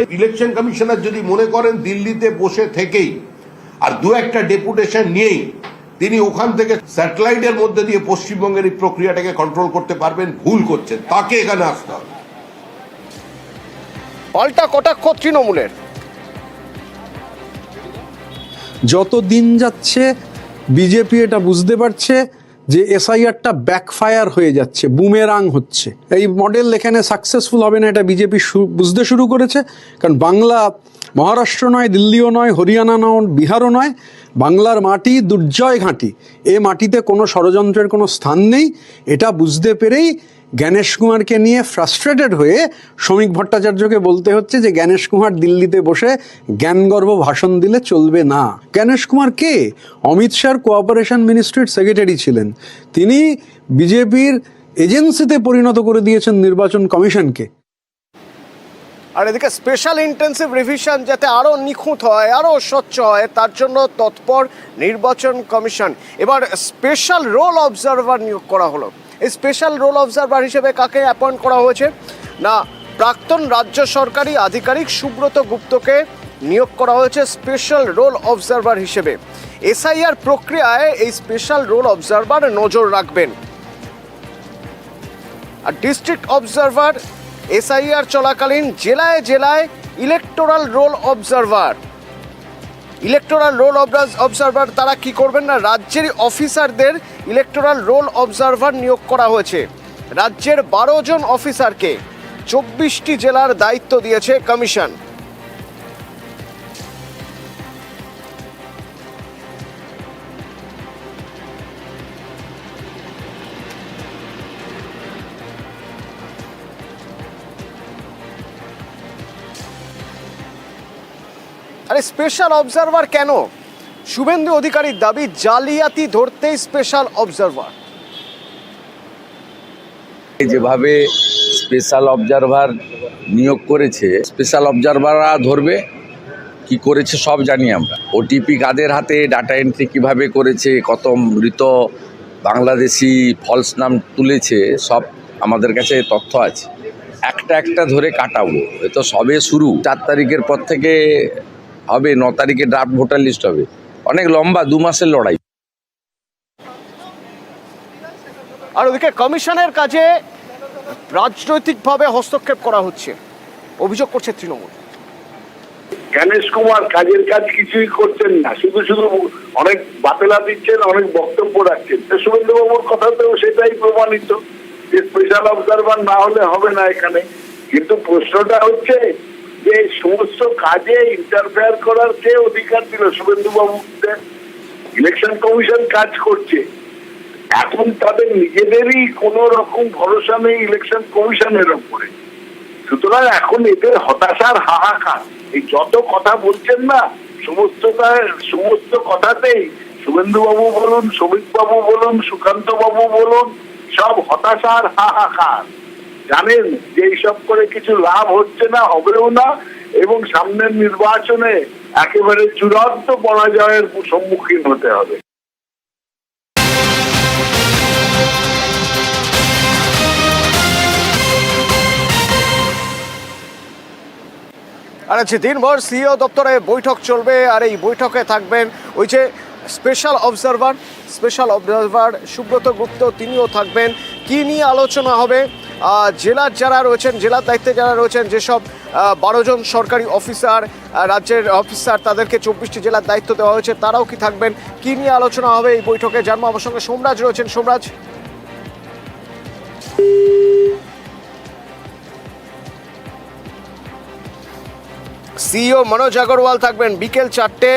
Election commissioner যদি মনে করেন দিল্লিতে বসে থেকেই আর দু একটা ডেপুটেশন নিয়েই তিনি ওখান থেকে স্যাটেলাইটের মধ্যে দিয়ে পশ্চিমবঙ্গের এই প্রক্রিয়াটাকে কন্ট্রোল করতে পারবেন ভুল করছেন তাকে এখানে আসতে হবে। পাল্টা কটাক্ষ তৃণমূলের। যত দিন যাচ্ছে বিজেপি এটা বুঝতে পারছে যে এসআইআরটা ব্যাকফায়ার হয়ে যাচ্ছে বুমেরাং হচ্ছে। এই মডেল এখানে সাকসেসফুল হবে না, এটা বিজেপি বুঝতে শুরু করেছে। কারণ বাংলা মহারাষ্ট্র নয়, দিল্লিও নয়, হরিয়ানা নয়, বিহারও নয়, বাংলার মাটি দুর্জয় ঘাঁটি। এ মাটিতে কোনো ষড়যন্ত্রের কোনো স্থান নেই। এটা বুঝতে পেরেই জ্ঞানেশ কুমারকে নিয়ে ফ্রাস্ট্রেটেড হয়ে শ্রমিক ভট্টাচার্যকে বলতে হচ্ছে যে, জ্ঞানেশ কুমার দিল্লিতে বসে জ্ঞানগর্ভ ভাষণ দিলে চলবে না। জ্ঞানেশ কুমার কে? অমিত শাহর কোঅপারেশন মিনিস্ট্রির সেক্রেটারি ছিলেন। তিনি বিজেপির এজেন্সিতে পরিণত করে দিয়েছেন নির্বাচন কমিশনকে। আর এদিকে স্পেশাল ইন্টেন্সিভ রিভিশন যাতে আরও নিখুঁত হয় আরও স্বচ্ছ হয়, তার জন্য তৎপর নির্বাচন কমিশন। এবার স্পেশাল রোল অবজারভার নিয়োগ করা হলো। এই স্পেশাল রোল অবজারভার হিসেবে কাকে অ্যাপয়েন্ট করা হয়েছে? না, প্রাক্তন রাজ্য সরকারি আধিকারিক সুব্রত গুপ্তকে নিয়োগ করা হয়েছে স্পেশাল রোল অবজারভার হিসেবে। এসআইআর প্রক্রিয়ায় এই স্পেশাল রোল অবজারভার নজর রাখবেন। আর ডিস্ট্রিক্ট অবজারভার এসআইআর চলাকালীন জেলায় জেলায় electoral roll observer electoral roll observer তারা কি করবেন না? রাজ্যের অফিসারদের ইলেকটোরাল রোল অবজারভার নিয়োগ করা হয়েছে। রাজ্যের বারো জন অফিসারকে চব্বিশটি জেলার দায়িত্ব দিয়েছে কমিশন আরে স্পেশাল অবজারভার কেন? শুভেন্দু অধিকারীর দাবি, জালিয়াতি ধরতেই স্পেশাল অবজারভার যেভাবে স্পেশাল অবজারভার নিয়োগ করেছে স্পেশাল অবজারভাররা ধরবে, কি করেছে সব জানি আমরা। ওটিপি কাদের হাতে ডাটা এন্ট্রি কীভাবে করেছে, কত মৃত বাংলাদেশি ফলস নাম তুলেছে, সব আমাদের কাছে তথ্য আছে। একটা একটা ধরে কাটাবো এ তো সবে শুরু। চার তারিখের পর থেকে হবে ন তারিখে ড্রাফট ভোটার লিস্ট হবে। অনেক লম্বা দু মাসের লড়াই। আর ওদিকে কমিশনের কাজে রাজনৈতিকভাবে হস্তক্ষেপ করা হচ্ছে। অভিযোগ করছে তৃণমূল। গণেশ কুমার কাজের কাজ কিছুই করছেন না। শুধু শুধু অনেক বাতেলা দিচ্ছেন অনেক বক্তব্য রাখছেন। তো শুভেন্দুবাবুর কথাতেও সেটাই প্রমাণিত যে স্পেশাল অবজারভার না হলে হবে না এখানে। কিন্তু প্রশ্নটা হচ্ছে যে সমস্ত কাজে ইন্টারফেয়ার করার কে অধিকার দিল শুভেন্দুবাবুকে ইলেকশন কমিশন কাজ করছে, এখন তাদের নিজেদেরই কোন রকম ভরসা নেই ইলেকশন কমিশনের ওপরে সুতরাং এখন এদের হতাশার হাহাকার। এই যত কথা বলছেন না সমস্ত সমস্ত কথাতেই শুভেন্দু বাবু বলুন শ্রমিক বাবু বলুন সুকান্ত বাবু বলুন, সব হতাশার হাহাকার। জানেন যে এইসব করে কিছু লাভ হচ্ছে না, হবেও না, এবং সামনের নির্বাচনে একেবারে চূড়ান্ত পরাজয়ের সম্মুখীন হতে হবে। আর আজকে দিনভর সিইও দপ্তরে বৈঠক চলবে, আর এই বৈঠকে থাকবেন ওই যে special observer special observer Subrata Gupta, তিনিও থাকবেন। কি নিয়ে আলোচনা হবে? জেলার যারা রয়েছেন, জেলার দায়িত্বে যারা রয়েছেন, যেসব বারো জন সরকারি অফিসার রাজ্যের অফিসার, তাদেরকে চব্বিশটি জেলার দায়িত্ব দেওয়া হয়েছে, তারাও কি থাকবেন? কি নিয়ে আলোচনা হবে এই বৈঠকে? জানব আমার সঙ্গে সোমরাজ রয়েছেন। সোমরাজ? সিইও মনোজ আগরওয়াল থাকবেন বিকেল চারটে।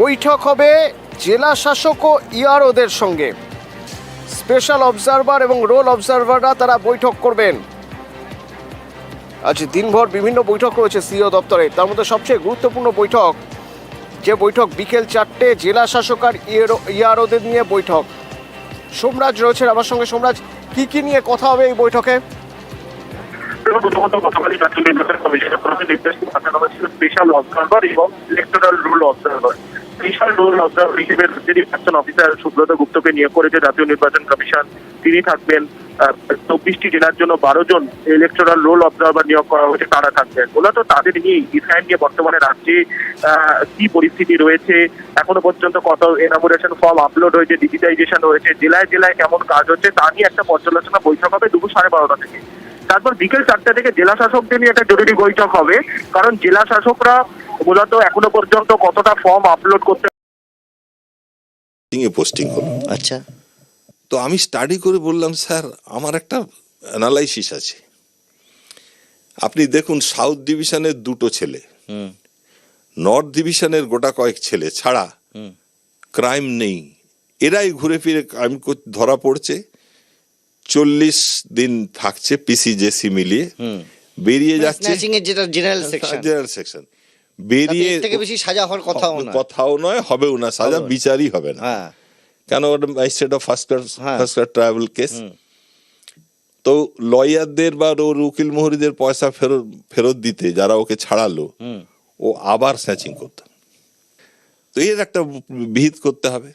বৈঠক হবে জেলা শাসক ও ইআরওদের সঙ্গে। স্পেশাল অবজারভার এবং রোল অবজারভাররা তারা বৈঠক করবেন। আজ দিনভর বিভিন্ন বৈঠক রয়েছে সিইও দপ্তরে। তার মধ্যে সবচেয়ে গুরুত্বপূর্ণ বৈঠক, যে বৈঠক বিকেল চারটে জেলা শাসক আর ইআরওদের নিয়ে বৈঠক। সোমরাজ রয়েছেন আমার সঙ্গে। সোমরাজ, কি কি নিয়ে কথা হবে এই বৈঠকে? স্পেশাল অবজারভার এবং electoral roll observer roll observer হিসেবে যিনি প্রাক্তন অফিসার সুব্রত গুপ্তকে নিয়োগ করেছে, জাতীয় নির্বাচন কমিশন, তিনি থাকবেন চব্বিশটি জেলার জন্য বারো জন ইলেকট্রাল রোল অবজারভার নিয়োগ করা হয়েছে, তারা থাকবেন। মূলত তাদের নিয়ে ইসরায়েল নিয়ে বর্তমানে রাজ্যে কি পরিস্থিতি রয়েছে, এখনও পর্যন্ত কত এনামোরেশন ফর্ম আপলোড হয়েছে ডিজিটাইজেশন হয়েছে, জেলায় জেলায় কেমন কাজ হচ্ছে, তা নিয়ে একটা পর্যালোচনা বৈঠক হবে দুপুর সাড়ে বারোটা থেকে। তারপর বিকেল চারটা থেকে জেলা শাসকদের নিয়ে একটা জরুরি বৈঠক হবে। কারণ জেলা শাসকরা মূলত এখনও পর্যন্ত কতটা ফর্ম আপলোড করতে পোস্টিং হলো আচ্ছা। তো আমি স্টাডি করে বললাম স্যার আমার একটা অ্যানালাইসিস আছে। আপনি দেখুন সাউথ ডিভিশনের দুটো ছেলে হুম। নর্থ ডিভিশনের গোটা কয়েক ছেলে ছাড়া হুম। ক্রাইম নেই। এরাই ঘুরে ফিরে ক্রাইম ধরা পড়ছে। চল্লিশ দিন থাকছে পিসিজেসি মিলিয়ে। বেরিয়ে যাচ্ছে স্ন্যাচিং যেটা জেনারেল সেকশন জেনারেল সেকশন বেরিয়ে থেকে বেশি সাজা হওয়ার কথাও না কথাও নয় হবেও না। সাজা বিচারই হবে না। হ্যাঁ। কেন ওটা ম্যাজিস্ট্রেট অফ ফার্স্ট হ্যাঁ। ফার্স্ট ট্রাভেল কেস তো লয়ারদের বা ওর উকিল মোহরিদের পয়সা ফেরত ফেরত দিতে যারা ওকে ছাড়ালো ও আবার স্ন্যাচিং করতো তো এর একটা বিহিত করতে হবে।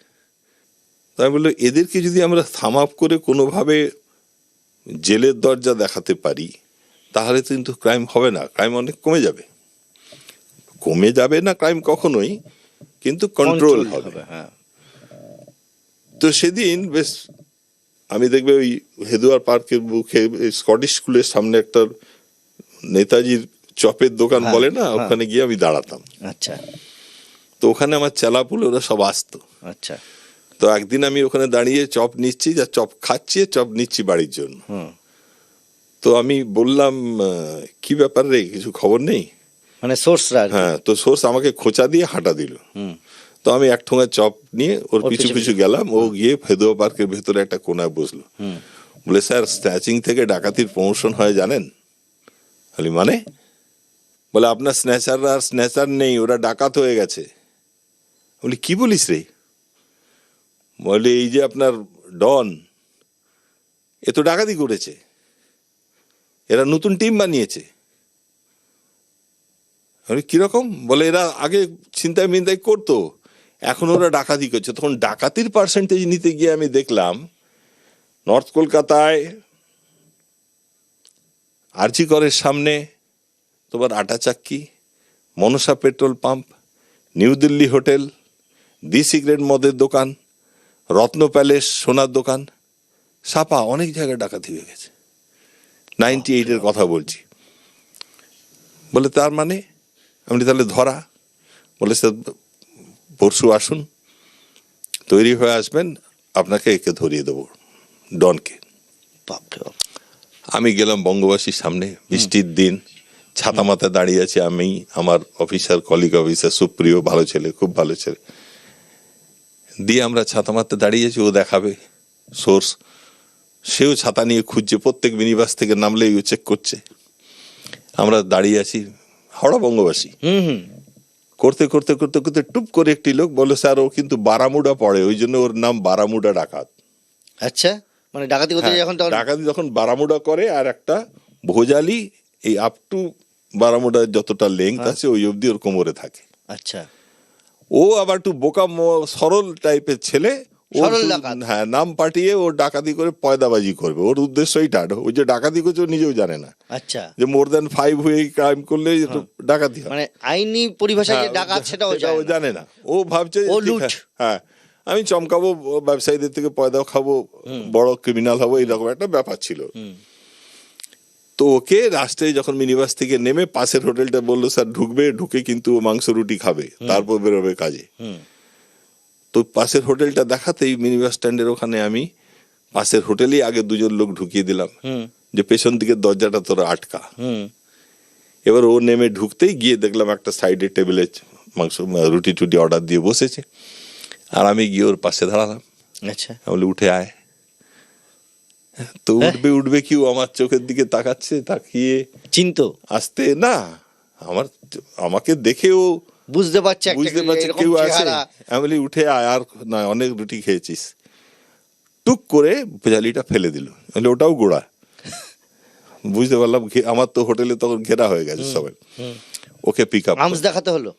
তাই বলল এদেরকে যদি আমরা থাম আপ করে কোনোভাবে জেলের দরজা দেখাতে পারি তাহলে তো কিন্তু ক্রাইম হবে না ক্রাইম অনেক কমে যাবে। কমে যাবে না ক্রাইম কখনোই কিন্তু কন্ট্রোল হবে। হ্যাঁ। তো সেদিন বেশ আমি দেখবে ওই হেদুয়ার পার্কের মুখে স্কটিশ স্কুলের সামনে একটা নেতাজির চপের দোকান হ্যাঁ, বলে না হ্যাঁ। ওখানে গিয়ে আমি দাঁড়াতাম। আচ্ছা। তো ওখানে আমার চেলাপুলে ওরা সব আসতো। আচ্ছা। তো একদিন আমি ওখানে দাঁড়িয়ে চপ নিচ্ছি যা চপ খাচ্ছি চপ নিচ্ছি বাড়ির জন্য। হুম। তো আমি বললাম কি ব্যাপার রে কিছু খবর নেই? মানে সোর্সরা আর হ্যাঁ তো সোর্স আমাকে খোঁচা দিয়ে হাঁটা দিল। হুম। তো আমি এক ঠোঙা চপ নিয়ে ওর পিছু পিছু গেলাম। ও গিয়ে ফেদুয়া পার্কের ভেতরে একটা কোনায় বসল। হুম। বলে স্যার স্ন্যাচিং থেকে ডাকাতির প্রমোশন হয় জানেন? খালি মানে? বলে আপনার স্ন্যাচাররা আর স্ন্যাচার নেই ওরা ডাকাত হয়ে গেছে। বলি কি বলিস রে? বলে, এই যে আপনার ডন, এ তো ডাকাতি করেছে। এরা নতুন টিম বানিয়েছে। কীরকম বলে এরা আগে চিন্তায় মিন্তায় করতো, এখন ওরা ডাকাতি করছে। তখন ডাকাতির পার্সেন্টেজ নিতে গিয়ে আমি দেখলাম, নর্থ কলকাতায় আরজি করের সামনে তোমার আটা চাক্কি, Manasa petrol pump, new Delhi hotel, the cigarette মদের দোকান রত্ন প্যালেস সোনার দোকান সাপা অনেক জায়গায় ডাকাতি হয়ে গেছে। নাইনটি এইটের কথা বলছি। বলে তার মানে? আমি বলি, তাহলে ধরা। বলে স্যার পরশু আসুন তৈরি হয়ে আসবেন আপনাকে একে ধরিয়ে দেবো ডনকে। আমি গেলাম বঙ্গবাসীর সামনে বৃষ্টির দিন ছাতা মাথায় দাঁড়িয়ে আছি আমি আমার অফিসার কলিগ অফিসার সুপ্রিয় ভালো ছেলে খুব ভালো ছেলে। দিয়ে আমরা ছাতা মাথায় দাঁড়িয়ে আছি ও দেখাবে সোর্স সেও ছাতা নিয়ে খুঁজছে প্রত্যেক মিনিবাস থেকে নামলেই ও চেক করছে। আমরা দাঁড়িয়ে আছি হাওড়া বঙ্গবাসী। করতে করতে করতে করতে টুপ করে একটি লোক বলে স্যার ও কিন্তু বারামুডা পড়ে ওই জন্য ওর নাম বারামুডা ডাকাত। আচ্ছা মানে ডাকাতি করতে হ্যাঁ, যখন ডাকাতি যখন বারামুডা করে আর একটা ভোজালি এই আপ টু বারামুডার যতটা লেংথ হ্যাঁ। আছে ওই অবধি ওর কোমরে থাকে। আচ্ছা। ও আবার একটু বোকা সরল টাইপের ছেলে ও। হ্যাঁ নাম পাঠিয়ে ও ডাকাতি করে পয়দাবাজি করবে। ওর উদ্দেশ্য এইটা ওই যে ডাকাতি করছে ও নিজেও জানে না। আচ্ছা। যে মোর দ্যান ফাইভ হয়ে ক্রাইম করলে ডাকাতি হয়। মানে আইনি পরিভাষায় যে হ্যাঁ, ডাকাত সেটাও সেটাও জানে না। ও ভাবছে ও লুট। হ্যাঁ আমি চমকাবো ব্যবসায়ীদের থেকে পয়দা খাব বড় ক্রিমিনাল হব এইরকম একটা ব্যাপার ছিল। তো ওকে রাস্তায় যখন মিনিবাস থেকে নেমে পাশের হোটেলটা বলল স্যার ঢুকবে ঢুকে কিন্তু মাংস রুটি খাবে। তারপর বেরোবে কাজে। তো পাশের হোটেলটা দেখাতেই মিনিবাস স্ট্যান্ডের ওখানে আমি পাশের হোটেলেই আগে দুজন লোক ঢুকিয়ে দিলাম। হুম। যে পেছন দিকের দরজাটা তোর আটকা। হুম। এবার ও নেমে ঢুকতেই গিয়ে দেখলাম একটা সাইডে টেবিলে মাংস রুটি টুটি অর্ডার দিয়ে বসেছে। আর আমি গিয়ে ওর পাশে দাঁড়ালাম। আচ্ছা। আমি উঠে আয়। তো উঠবে উঠবে কি আমার চোখের দিকে তাকাচ্ছে তাকিয়ে চিনতো? আসতে না আমার আমাকে দেখে ও বুঝতে পারছে বুঝতে পারছে কেউ আছে আমি উঠে আয় আর না অনেক রুটি খেয়েছিস। টুক করে ভেজালিটা ফেলে দিল। ওটাও গোড়া। বুঝতে পারলাম আমার তো হোটেলে তখন ঘেরা হয়ে গেছে সবাই। ওকে পিক আপ আর্মস দেখাতে হলো?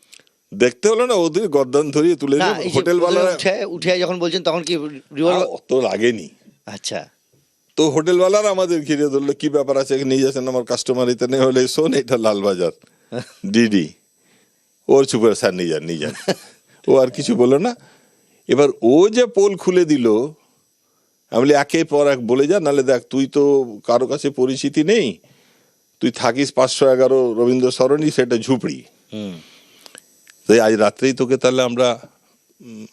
দেখতে হলো না ওদের গর্দান ধরিয়ে তুলে হোটেল প্রথমে উঠে যখন বলছেন তখন কি অত লাগেনি। আচ্ছা। তো হোটেলওয়ালারা আমাদের ঘিরে ধরলো কি ব্যাপার আছে? নিয়ে যাচ্ছেন আমার কাস্টমার এতে নেই হলে শোন এটা লালবাজার। ডিডি ওর চুপে স্যার নিয়ে যান নিয়ে যান। ও আর কিছু বলো না। এবার ও যে পোল খুলে দিল আমি বলি একে পর এক বলে যা নাহলে দেখ তুই তো কারও কাছে পরিচিতি নেই। তুই থাকিস পাঁচশো এগারো রবীন্দ্র সরণি সেটা ঝুপড়ি। হুম। তাই আজ রাত্রেই তোকে তাহলে আমরা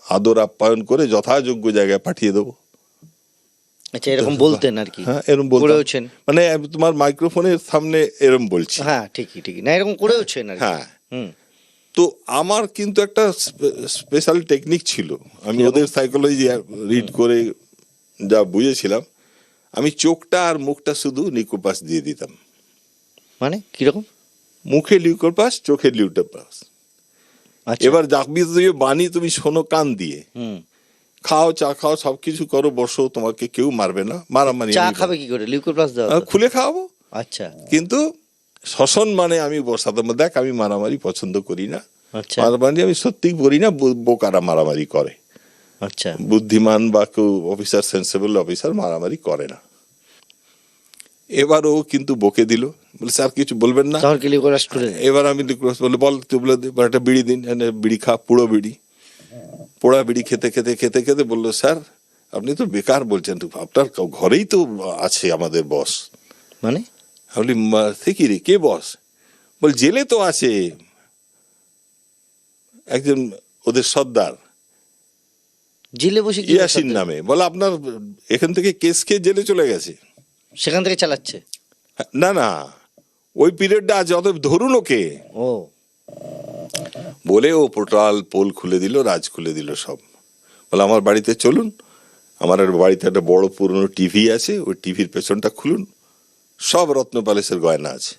আদর আপ্যায়ন করে যথাযোগ্য জায়গায় পাঠিয়ে দেবো। আচ্ছা এরকম বলতেন আর কি। হ্যাঁ এরম বলতাম। করেওছেন মানে আমি তোমার মাইক্রোফোনের সামনে এরম বলছি। হ্যাঁ ঠিকই ঠিকই। না এরকম করেওছেন আর হ্যাঁ। হুম। তো আমার কিন্তু একটা স্পেশাল টেকনিক ছিল। আমি ওদের সাইকোলজি রিড করে যা বুঝেছিলাম আমি চোখটা আর মুখটা শুধু নিকোপাস দিয়ে দিতাম। মানে কীরকম? মুখে লিউকোপাস চোখে লিউটোপাস আচ্ছা। এবার দিয়ে বাণী তুমি শোনো কান দিয়ে। হুম। খাও চা খাও সবকিছু করো বসো তোমাকে কেউ মারবে না। মারামারি চা। খাবে কি করে? লিকুইড প্লাস দেওয়া আহ, তো? খুলে খাওয়াবো। আচ্ছা। কিন্তু শ্বসন মানে আমি বসাতাম দেখ আমি মারামারি পছন্দ করি না। আচ্ছা। মারামারি আমি সত্যি করি না বোকারা মারামারি করে। আচ্ছা। বুদ্ধিমান বা কেউ অফিসার সেন্সেবল অফিসার মারামারি করে না। এবার ও কিন্তু বকে দিল। বলে স্যার কিছু বলবেন না? এবার আমি বলে বল তুই বলে একটা বিড়ি দিন বিড়ি খা পুরো বিড়ি। পোড়া বিড়ি খেতে খেতে খেতে খেতে বলল স্যার আপনি তো বেকার বলছেন তো আপনার ঘরেই তো আছে আমাদের বস। মানে? বলি "মা- রে কে বস? বল জেলে তো আছে। একজন ওদের সর্দার। জেলে বসে ইয়াসিন নামে। বলে আপনার এখান থেকে কেস খেয়ে জেলে চলে গেছে। সেখান থেকে চালাচ্ছে? না না ওই পিরিয়ডটা আছে অত ধরুন ওকে। ও। বলে ও পোর্টাল পোল খুলে দিল রাজ খুলে দিল সব। বলে আমার বাড়িতে চলুন। আমার বাড়িতে একটা বড় পুরনো টিভি আছে ওই টিভির পেছনটা খুলুন। সব রত্ন প্যালেসের গয়না আছে।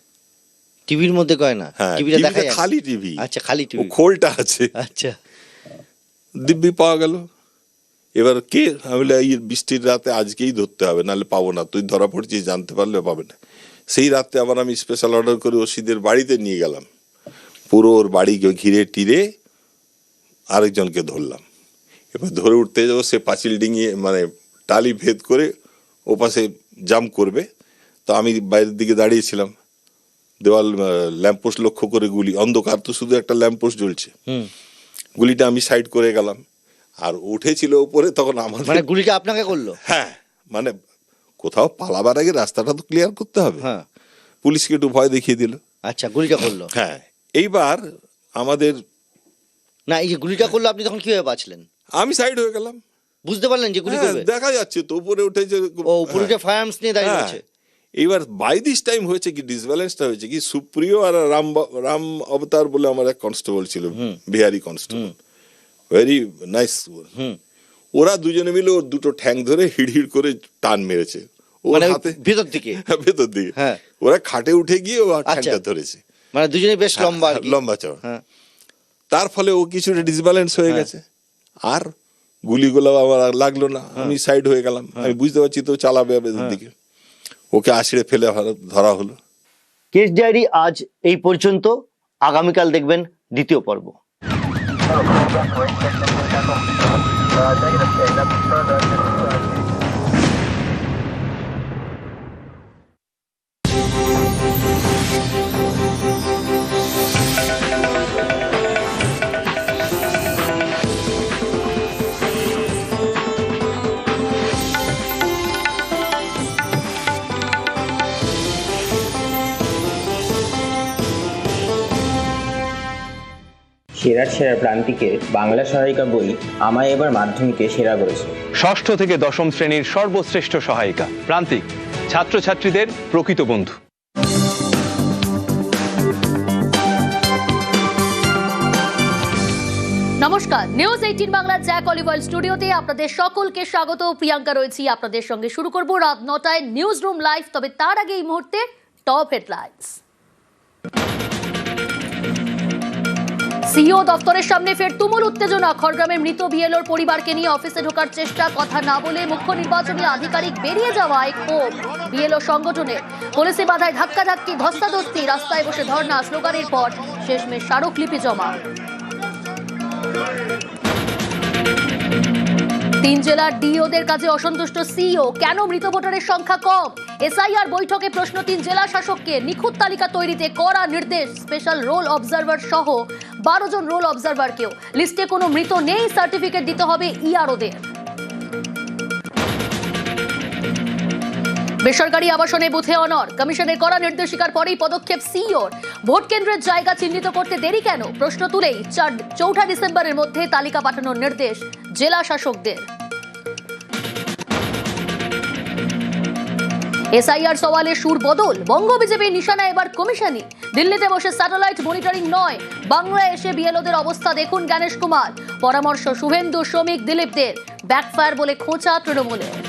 টিভির মধ্যে গয়না? হ্যাঁ টিভিটা দেখা খালি টিভি। আচ্ছা খালি টিভি। খোলটা আছে। আচ্ছা। দিব্যি পাওয়া গেল। এবার কে? আমি এই বৃষ্টির রাতে আজকেই ধরতে হবে নাহলে পাবো না। তুই ধরা পড়ছিস জানতে পারলে পাবে না। সেই রাতে আবার আমি স্পেশাল অর্ডার করে ওসিদের বাড়িতে নিয়ে গেলাম। পুরো ওর বাড়ি ঘিরে টিরে আরেকজনকে ধরলাম। এবার ধরে উঠতে যাব সে পাঁচিল ডিঙিয়ে মানে টালি ভেদ করে ও পাশে জাম্প করবে। তো আমি বাইরের দিকে দাঁড়িয়েছিলাম দেওয়াল ল্যাম্পোস্ট লক্ষ্য করে গুলি। অন্ধকার তো শুধু একটা ল্যাম্পোস্ট জ্বলছে। গুলিটা আমি সাইড করে গেলাম। আর উঠেছিল উপরে তখন আমার মানে গুলিটা আপনাকে করল? হ্যাঁ মানে কোথাও পালাবার আগে রাস্তাটা তো ক্লিয়ার করতে হবে। হ্যাঁ। পুলিশকে একটু ভয় দেখিয়ে দিল। আচ্ছা গুলিটা করল? হ্যাঁ। এইবার আমাদের না এই যে গুলিটা করল আপনি তখন কীভাবে বাঁচলেন? আমি সাইড হয়ে গেলাম। বুঝতে পারলেন যে গুলি হ্যাঁ, করবে? দেখা যাচ্ছে তো উপরে উঠেছে ও উপরে হ্যাঁ, ফায়ার্মস নিয়ে দাঁড়িয়ে হ্যাঁ। আছে এইবার বাই দিস টাইম হয়েছে কি ডিসব্যালেন্সটা হয়েছে কি সুপ্রিয় আর রাম রাম অবতার বলে আমার এক কনস্টেবল ছিল বিহারি কনস্টেবল ভেরি নাইস ওরা দুজনে মিলে ওর দুটো ঠ্যাং ধরে হিড় হিড় করে টান মেরেছে। ওর মানে হাতে ভেতর দিকে? হ্যাঁ, ভেতর দিকে। হ্যাঁ। ওরা খাটে উঠে গিয়ে ও ঠ্যাংটা আচ্ছা। ধরেছে। মানে দুজনে বেশ লম্বা লম্বা চড় হ্যাঁ। তার ফলে ও কিছুটা ডিসব্যালেন্স হয়ে হ্যাঁ। গেছে। আর গুলিগুলো আমার লাগল না। আমি সাইড হয়ে গেলাম। হ্যাঁ। আমি বুঝতে পারছি তো চালাবে এদের দিকে। ওকে আছড়ে ফেলে ধরা হলো। কেস ডায়েরি আজ এই পর্যন্ত। আগামীকাল দেখবেন দ্বিতীয় পর্ব। সেরার সেরা প্রান্তিকে বাংলা সহায়িকা বই আমায় এবার মাধ্যমিকে সেরা করেছে। ষষ্ঠ থেকে দশম শ্রেণির সর্বশ্রেষ্ঠ সহায়িকা প্রান্তিক ছাত্রছাত্রীদের প্রকৃত বন্ধু। নমস্কার নিউজ এইটিন বাংলার জ্যাক অলিভয়েল স্টুডিওতে আপনাদের সকলকে স্বাগত। প্রিয়াঙ্কা রয়েছি আপনাদের সঙ্গে। শুরু করব রাত নটায় নিউজ রুম লাইভ তবে তার আগে এই মুহূর্তে টপ হেডলাইন্স সিইও দফতরের সামনে ফের তুমুল উত্তেজনা। খড়গ্রামের মৃত বিএলওর পরিবারকে নিয়ে অফিসে ঢোকার চেষ্টা, কথা না বলে মুখ্য নির্বাচনী আধিকারিক বেরিয়ে যাওয়ায় ক্ষোভ বিএলও সংগঠনে পুলিশে বাধায় ধাক্কাধাক্কি, ধস্তাধস্তি, রাস্তায় বসে ধর্না স্লোগানের পর শেষমেশ স্মারকলিপি জমা। তিন জেলার ডিওদের কাছে অসন্তুষ্ট সিও কেন মৃত ভোটারের সংখ্যা কম? এসআইআর বৈঠকে প্রশ্ন তিন জেলা শাসককে। নিখুঁত তালিকা তৈরিতে করা নির্দেশ স্পেশাল রোল অবজারভার সহ বারো জন রোল অবজারভারকেও। লিস্টে কোনো মৃত নেই, সার্টিফিকেট দিতে হবে ইআরওদের। বেসরকারি আবাসনে বুথে অনর। কমিশনের করা নির্দেশিকার পরেই পদক্ষেপ সিইওর। ভোট কেন্দ্রের জায়গা চিহ্নিত করতে দেরি কেন? প্রশ্ন তুলেই চার চৌঠা ডিসেম্বরের মধ্যে তালিকা পাঠানোর নির্দেশ জেলা শাসকদের। এসআইআর সওয়ালে সুর বদল। বঙ্গ বিজেপির নিশানা এবার কমিশনই। দিল্লিতে বসে স্যাটেলাইট মনিটরিং নয়। বাংলায় এসে বিএলওদের অবস্থা দেখুন জ্ঞানেশ কুমার। পরামর্শ শুভেন্দু শ্রমিক দিলীপদের। ব্যাকফায়ার বলে খোঁচা তৃণমূলের।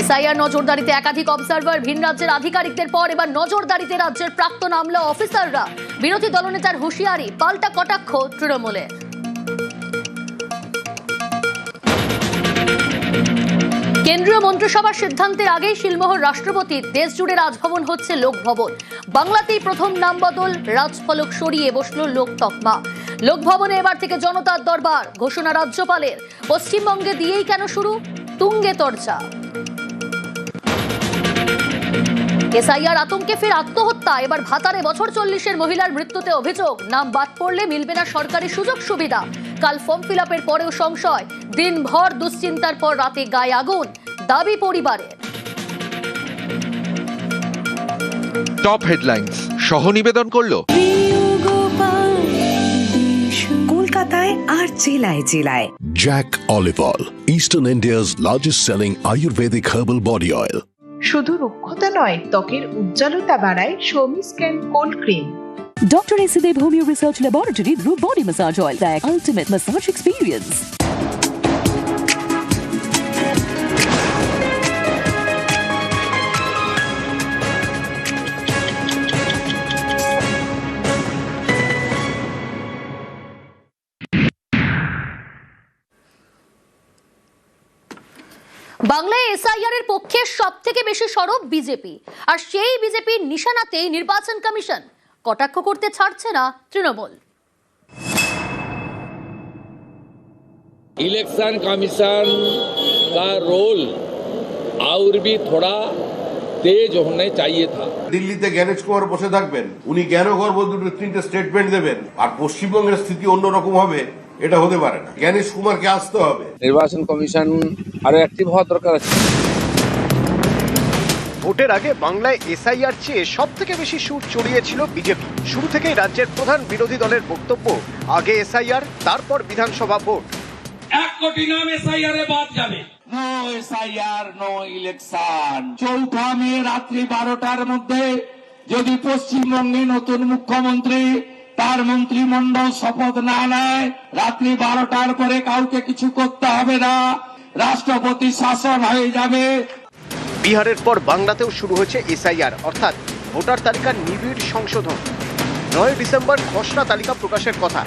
এসআইআর নজরদারিতে একাধিক অবজারভার ভিন রাজ্যের আধিকারিকদের পর এবার নজরদারিতে রাজ্যের প্রাক্তন আমলা অফিসাররা। বিরোধী দলনেতার হুঁশিয়ারি, পাল্টা কটাক্ষ তৃণমূলে। কেন্দ্রীয় মন্ত্রিসভার সিদ্ধান্তের আগেই শিলমোহর রাষ্ট্রপতির দেশ জুড়ে রাজভবন হচ্ছে লোকভবন। বাংলাতেই প্রথম নাম বদল, রাজফলক সরিয়ে বসল লোক তকমা। লোকভবনে এবার থেকে জনতার দরবার, ঘোষণা রাজ্যপালের। পশ্চিমবঙ্গে দিয়েই কেন শুরু? তুঙ্গে চর্চা এসআইআর আতঙ্কে ফের আত্মহত্যা। এবার ভাতারে বছর চল্লিশের মহিলার মৃত্যুতে অভিযোগ। নাম বাদ পড়লে মিলবে না সরকারি সুযোগ সুবিধা। কাল ফর্ম ফিল আপের পরেও সংশয়। দিনভর দুশ্চিন্তার পর রাতে গায়ে আগুন। দাবি পরিবারের। টপ হেডলাইন্স সহ নিবেদন করল। কলকাতায় আর জেলায় জেলায়। Jack Olive Oil, Eastern India's largest selling Ayurvedic herbal body oil. শুধু রুক্ষতা নয় ত্বকের উজ্জ্বলতা বাড়ায় সৌমি scan cold cream Dr. Esidev Homeo Research Laboratory Brew Body Massage Oil, the ultimate massage experience. SIR এর পক্ষে সব থেকে বেশি সরব বিজেপি আর সেই বিজেপির নিশানাতেই নির্বাচন কমিশন কটাক্ষ করতে ছাড়ছে না তৃণমূল इलेक्शन कमीशन का रोल और भी थोड़ा तेज होने चाहिए था দিল্লিতে জ্ঞানেশ কুমার বসে থাকবেন উনি জ্ঞান গর্ব দুটো তিনটে স্টেটমেন্ট দেবেন আর পশ্চিমবঙ্গের স্থিতি অন্যরকম হবে এটা হতে পারে না। জ্ঞানেশ কুমারকে আসতে হবে। নির্বাচন কমিশন আরও অ্যাক্টিভ হওয়া দরকার আছে। ভোটের আগে বাংলায় এসআইআর চেয়ে সব থেকে বেশি সুর চড়িয়েছিল বিজেপি। শুরু থেকেই রাজ্যের প্রধান বিরোধী দলের বক্তব্য আগে এসআইআর তারপর বিধানসভা ভোট। এক কোটি নাম এসআইআর এ বাদ যাবে। No SIR no election. চৌঠা মে রাত্রি বারোটার মধ্যে যদি পশ্চিমবঙ্গে নতুন মুখ্যমন্ত্রী তার মন্ত্রিমণ্ডল শপথ না নেয় রাত্রি বারোটার পরে কাউকে কিছু করতে হবে না রাষ্ট্রপতি শাসন হয়ে যাবে বিহারের পর বাংলাতেও শুরু হয়েছে এসআইআর অর্থাৎ ভোটার তালিকার নিবিড় সংশোধন নয় ডিসেম্বর খসড়া তালিকা প্রকাশের কথা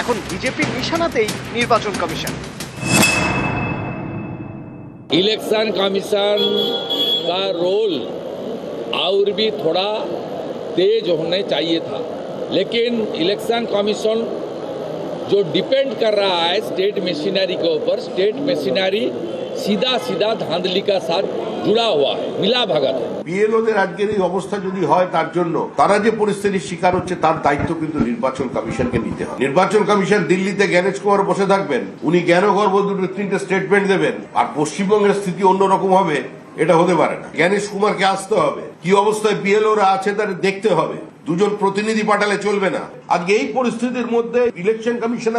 এখন বিজেপির নিশানাতেই নির্বাচন কমিশন इलेक्शन कमीशन का रोल और भी थोड़ा तेज होने चाहिए था लेकिन इलेक्शन कमीशन जो डिपेंड कर रहा है स्टेट मशीनरी के ऊपर स्टेट मशीनरी सीधा सीधा धांधली का साथ जुड़ा हुआ है मिला भगत है বিএলওদের আজকের এই অবস্থা যদি হয় তার জন্য তারা যে পরিস্থিতির শিকার হচ্ছে তার দায়িত্ব কিন্তু নির্বাচন কমিশনকে নিতে হবে নির্বাচন কমিশন দিল্লিতে জ্ঞানেশ কুমার বসে থাকবেন উনি জ্ঞান গর্ব দুটো তিনটে স্টেটমেন্ট দেবেন আর পশ্চিমবঙ্গের স্থিতি অন্যরকম হবে এটা হতে পারে না জ্ঞানেশ কুমারকে আসতে হবে কি অবস্থায় বিএলওরা আছে তাদের দেখতে হবে দুজন প্রতিনিধি পাঠালে চলবে না। আজকে এই পরিস্থিতির মধ্যে ইলেকশন কমিশনার